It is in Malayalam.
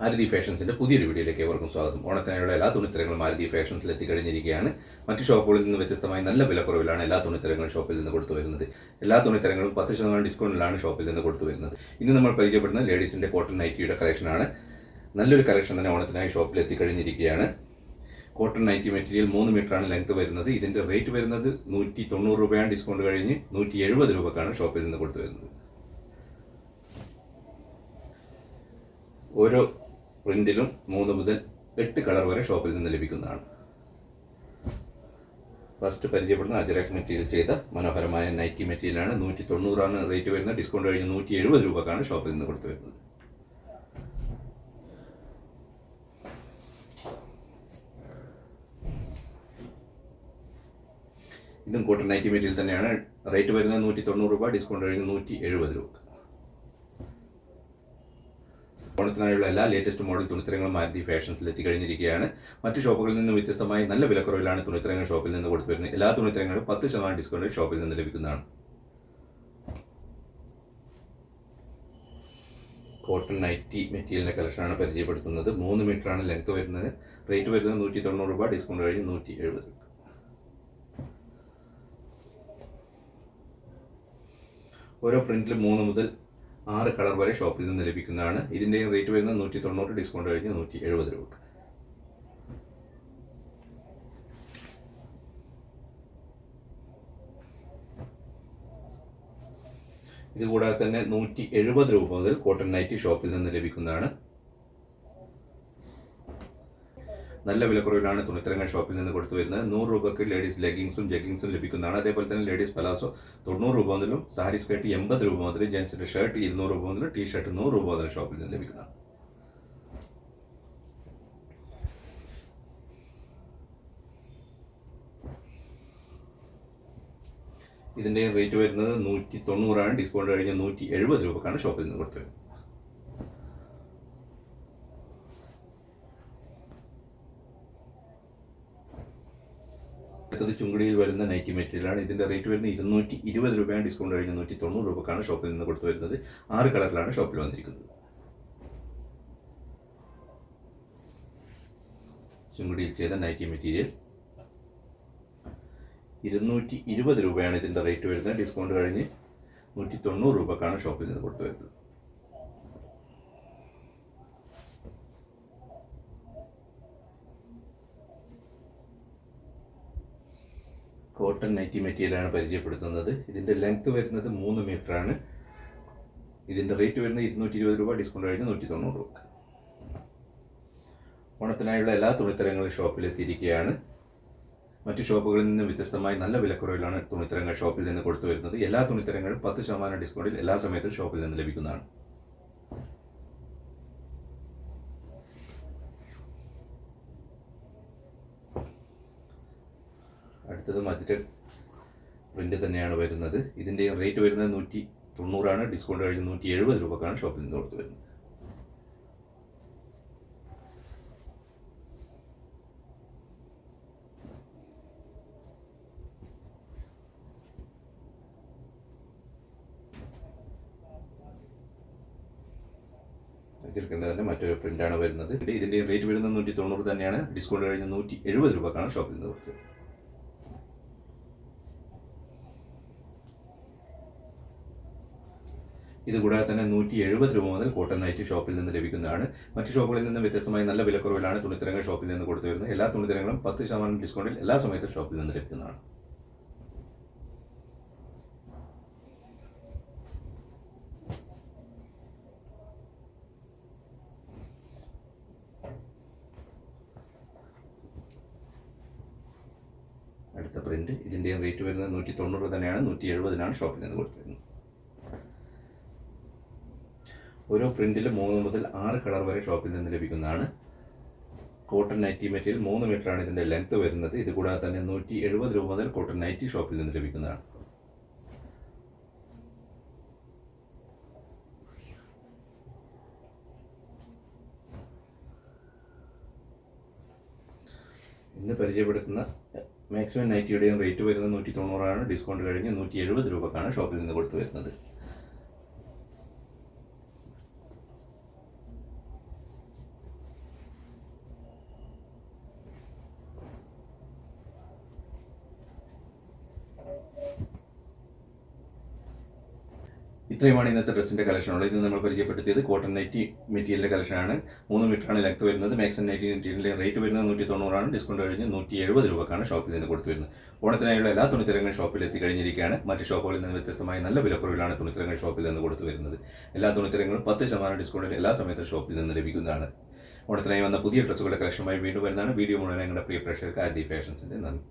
മാരുതി ഫാഷൻസിന്റെ പുതിയൊരു വീഡിയോയിലേക്ക് ഏവർക്കും സ്വാഗതം. ഓണത്തിനായുള്ള എല്ലാ തുണിത്തരങ്ങളും മാരുതി ഫാഷൻസിൽ എത്തിക്കഴിഞ്ഞിരിക്കുകയാണ്. മറ്റ് ഷോപ്പുകളിൽ നിന്ന് വ്യത്യസ്തമായി നല്ല വിലക്കുറവിലാണ് എല്ലാ തുണിത്തരങ്ങളും ഷോപ്പിൽ നിന്ന് കൊടുത്തു വരുന്നത്. എല്ലാ തുണിത്തരങ്ങളും പത്ത് ശതമാനം ഡിസ്കൗണ്ടിലാണ് ഷോപ്പിൽ നിന്ന് കൊടുത്തു വരുന്നത്. ഇന്ന് നമ്മൾ പരിചയപ്പെടുന്ന ലേഡീസിന്റെ കോട്ടൺ നൈറ്റിയുടെ കളക്ഷനാണ് നല്ലൊരു കളക്ഷൻ തന്നെ ഓണത്തിനായി ഷോപ്പിൽ എത്തിക്കഴിഞ്ഞിരിക്കുകയാണ്. കോട്ടൺ നൈറ്റി മെറ്റീരിയൽ മൂന്ന് മീറ്ററാണ് ലെങ്ത് വരുന്നത്. ഇതിന്റെ റേറ്റ് വരുന്നത് നൂറ്റി തൊണ്ണൂറ് രൂപയാണ്. ഡിസ്കൗണ്ട് കഴിഞ്ഞ് നൂറ്റി എഴുപത് രൂപക്കാണ് ഷോപ്പിൽ നിന്ന് കൊടുത്തു വരുന്നത്. ഓരോ പ്രിന്റിലും മൂന്ന് മുതൽ എട്ട് കളർ വരെ ഷോപ്പിൽ നിന്ന് ലഭിക്കുന്നതാണ്. ഫസ്റ്റ് പരിചയപ്പെടുന്ന അജറാക് മെറ്റീരിയൽ ചെയ്ത മനോഹരമായ നൈറ്റി മെറ്റീരിയലാണ് നൂറ്റി തൊണ്ണൂറാണ് റേറ്റ് വരുന്നത്. ഡിസ്കൗണ്ട് കഴിഞ്ഞ് നൂറ്റി എഴുപത് രൂപക്കാണ് ഷോപ്പിൽ നിന്ന് കൊടുത്തു വരുന്നത്. ഇതും കോട്ടൺ നൈറ്റി മെറ്റീരിയൽ തന്നെയാണ്. റേറ്റ് വരുന്നത് നൂറ്റി തൊണ്ണൂറ് രൂപ ഡിസ്കൗണ്ട് കഴിഞ്ഞ് നൂറ്റി എഴുപത് രൂപ ഓണത്തിനായുള്ള എല്ലാ ലേറ്റസ്റ്റ് മോഡൽ തുണിത്തരങ്ങളും മാരുതി ഫാഷൻസിൽ എത്തിക്കഴിഞ്ഞിരിക്കുകയാണ് മറ്റു ഷോപ്പുകളിൽ നിന്നും വ്യത്യസ്തമായി നല്ല വിലക്കുറവിലാണ് തുണിത്തരങ്ങൾ ഷോപ്പിൽ നിന്ന് കൊടുത്തു വരുന്നത് എല്ലാ തുണിത്തരങ്ങളും പത്ത് ശതമാനം ഡിസ്കൗണ്ടിൽ ഷോപ്പിൽ നിന്ന് ലഭിക്കുന്നതാണ്. കോട്ടൺ നൈറ്റി മെറ്റീരിയലിന്റെ കളക്ഷനാണ് പരിചയപ്പെടുത്തുന്നത്. മൂന്ന് മീറ്ററാണ് ലെങ്ത് വരുന്നത്. റേറ്റ് വരുന്നത് നൂറ്റി തൊണ്ണൂറ് രൂപ ഡിസ്കൗണ്ട് കഴിഞ്ഞ് നൂറ്റി എഴുപത് ഓരോ പ്രിന്റിലും മൂന്ന് മുതൽ ആറ് കളർ വരെ ഷോപ്പിൽ നിന്ന് ലഭിക്കുന്നതാണ്. ഇതിന്റെ റേറ്റ് വരുന്നത് നൂറ്റി തൊണ്ണൂറ് ഡിസ്കൗണ്ട് കഴിഞ്ഞ് നൂറ്റി എഴുപത് രൂപ. ഇതുകൂടാതെ തന്നെ നൂറ്റി എഴുപത് രൂപ മുതൽ കോട്ടൺ നൈറ്റി ഷോപ്പിൽ നിന്ന് ലഭിക്കുന്നതാണ്. നല്ല വിലക്കുറവിലാണ് തുണിത്തരങ്ങൾ ഷോപ്പിൽ നിന്ന് കൊടുത്തു വരുന്നത് നൂറ് രൂപയ്ക്ക് ലേഡീസ് ലെഗിങ്സും ജെഗിങ്സും ലഭിക്കുന്നതാണ്. അതേപോലെ തന്നെ ലേഡീസ് പലാസോ തൊണ്ണൂറ് രൂപ മുതലും സാരി സ്കേർട്ട് എൺപത് രൂപ മുതൽ ജെൻസിന്റെ ഷർട്ട് ഇരുന്നൂറ് രൂപ മുതൽ ടീ ഷർട്ട് നൂറ് രൂപ മുതൽ ഷോപ്പിൽ നിന്ന് ലഭിക്കുന്നതാണ്. ഇതിന്റെ റേറ്റ് വരുന്നത് നൂറ്റി തൊണ്ണൂറാണ്. ഡിസ്കൗണ്ട് കഴിഞ്ഞ് നൂറ്റി എഴുപത് രൂപക്കാണ് ഷോപ്പിൽ നിന്ന് കൊടുത്തു അടുത്തത് ചുങ്കുടിയിൽ വരുന്ന നൈറ്റി മെറ്റീരിയലാണ് ഇതിന്റെ റേറ്റ് വരുന്നത് ഇരുന്നൂറ്റി ഇരുപത് രൂപയാണ്. ഡിസ്കൗണ്ട് കഴിഞ്ഞ് നൂറ്റി തൊണ്ണൂറ് രൂപക്കാണ് ഷോപ്പിൽ നിന്ന് കൊടുത്തു വരുന്നത്. ആറ് കളറിലാണ് ഷോപ്പിൽ വന്നിരിക്കുന്നത്. ചുങ്കുടിയിൽ ചെയ്ത നൈറ്റി മെറ്റീരിയൽ ഇരുന്നൂറ്റി ഇരുപത് രൂപയാണ് ഇതിന്റെ റേറ്റ് വരുന്നത്. ഡിസ്കൗണ്ട് കഴിഞ്ഞ് നൂറ്റി തൊണ്ണൂറ് രൂപക്കാണ് ഷോപ്പിൽ നിന്ന് കൊടുത്തു വരുന്നത്. കോട്ടൺ നൈറ്റി മെറ്റീരിയലാണ് പരിചയപ്പെടുത്തുന്നത്. ഇതിന്റെ ലെങ്ത് വരുന്നത് മൂന്ന് ആണ്. ഇതിന്റെ റേറ്റ് വരുന്നത് ഇരുന്നൂറ്റി ഇരുപത് രൂപ ഡിസ്കൗണ്ട് കഴിഞ്ഞ് നൂറ്റി തൊണ്ണൂറ് രൂപ. ഓണത്തിനായുള്ള എല്ലാ തുണിത്തരങ്ങളും ഷോപ്പിലെത്തിയിരിക്കുകയാണ് മറ്റു ഷോപ്പുകളിൽ നിന്നും വ്യത്യസ്തമായി നല്ല വിലക്കുറവിലാണ് തുണിത്തരങ്ങൾ ഷോപ്പിൽ നിന്ന് കൊടുത്തു വരുന്നത്. എല്ലാ തുണിത്തരങ്ങളും പത്ത് ശതമാനം ഡിസ്കൗണ്ടിൽ എല്ലാ സമയത്തും ഷോപ്പിൽ നിന്ന് ലഭിക്കുന്നതാണ്. അടുത്തത് മജിറ്റൽ പ്രിന്റ് തന്നെയാണ് വരുന്നത്. ഇതിന്റെ റേറ്റ് വരുന്നത് നൂറ്റി തൊണ്ണൂറാണ്. ഡിസ്കൗണ്ട് കഴിഞ്ഞ് നൂറ്റി എഴുപത് രൂപക്കാണ് ഷോപ്പിൽ നിന്ന് കൊടുത്തു വരുന്നത്. വെച്ചിരിക്കേണ്ടത് തന്നെ മറ്റൊരു പ്രിന്റാണ് വരുന്നത്. ഇതിന്റെ റേറ്റ് വരുന്നത് നൂറ്റി തൊണ്ണൂറ് തന്നെയാണ്. ഡിസ്കൗണ്ട് കഴിഞ്ഞ് നൂറ്റി എഴുപത് രൂപക്കാണ് ഷോപ്പിൽ നിന്ന് കൊടുത്തത് ഇതുകൂടാതെ തന്നെ നൂറ്റി എഴുപത് രൂപ മുതൽ കോട്ടൺ നൈറ്റ് ഷോപ്പിൽ നിന്ന് ലഭിക്കുന്നതാണ്. മറ്റ് ഷോപ്പുകളിൽ നിന്നും വ്യത്യസ്തമായി നല്ല വിലക്കുറവിലാണ് തുണിത്തരങ്ങൾ ഷോപ്പിൽ നിന്ന് കൊടുത്തു വരുന്നത് എല്ലാ തുണിത്തരങ്ങളും പത്ത് ശതമാനം ഡിസ്കൗണ്ടിൽ എല്ലാ സമയത്തും ഷോപ്പിൽ നിന്ന് ലഭിക്കുന്നതാണ്. അടുത്ത പ്രിന്റ്. ഇതിന്റെയും റേറ്റ് വരുന്നത് നൂറ്റി തൊണ്ണൂറ് തന്നെയാണ്. നൂറ്റി എഴുപതിനാണ് ഷോപ്പിൽ നിന്ന് കൊടുത്തിരുന്നത്. ഓരോ പ്രിന്റിലും മൂന്ന് മുതൽ ആറ് കളർ വരെ ഷോപ്പിൽ നിന്ന് ലഭിക്കുന്നതാണ്. കോട്ടൺ നൈറ്റി മെറ്റീരിയൽ മൂന്ന് മീറ്ററാണ് ഇതിന്റെ ലെങ്ത് വരുന്നത്. ഇത് കൂടാതെ തന്നെ നൂറ്റി എഴുപത് രൂപ മുതൽ കോട്ടൺ നൈറ്റി ഷോപ്പിൽ നിന്ന് ലഭിക്കുന്നതാണ്. ഇന്ന് പരിചയപ്പെടുത്തുന്ന മാക്സിമം നൈറ്റിയുടെയും റേറ്റ് വരുന്നത് നൂറ്റി തൊണ്ണൂറാണ്. ഡിസ്കൗണ്ട് കഴിഞ്ഞ് നൂറ്റി എഴുപത് രൂപക്കാണ് ഷോപ്പിൽ നിന്ന് കൊടുത്തു വരുന്നത്. ഇത്രയുമാണ് ഇന്നത്തെ ഡ്രസ്സിന്റെ കളക്ഷനുള്ളത് ഇത് നമ്മൾ പരിചയപ്പെടുത്തിയത് കോട്ടൺ നൈറ്റി മെറ്റീരിയലിന്റെ കളക്ഷനാണ് മൂന്ന് മീറ്ററാണ് ലെങ്ത് വരുന്നത്. മാക്സൺ നൈറ്റി മെറ്റീരിയലിന്റെ റേറ്റ് വരുന്നത് നൂറ്റി തൊണ്ണൂറാണ് ഡിസ്കൗണ്ട് കഴിഞ്ഞ് നൂറ്റി എഴുപത് രൂപക്കാണ് ഷോപ്പിൽ നിന്ന് കൊടുത്തു വരുന്നത് ഓണത്തിനായുള്ള എല്ലാ തുണിത്തരങ്ങളും ഷോപ്പിൽ എത്തിക്കഴിഞ്ഞിരിക്കുകയാണ് മറ്റ് ഷോപ്പുകളിൽ നിന്ന് വ്യത്യസ്തമായ നല്ല വിലക്കുറവിലാണ് തുണിത്തരങ്ങൾ ഷോപ്പിൽ നിന്ന് കൊടുത്തു വരുന്നത് എല്ലാ തുണിത്തരങ്ങളും പത്ത് ശതമാനം ഡിസ്കൗണ്ടിൽ എല്ലാ സമയത്തും ഷോപ്പിൽ നിന്ന് ലഭിക്കുന്നതാണ്. ഓണത്തിനായി വന്ന പുതിയ ഡ്രസ്സുകളുടെ കളക്ഷനുമായി വീണ്ടും വരുന്നതാണ്. വീഡിയോ മുഴുവൻ ഞങ്ങളുടെ പ്രിയ പ്രേക്ഷകർക്ക് ആദ്യ ഫാഷൻസിന്റെ നന്ദി.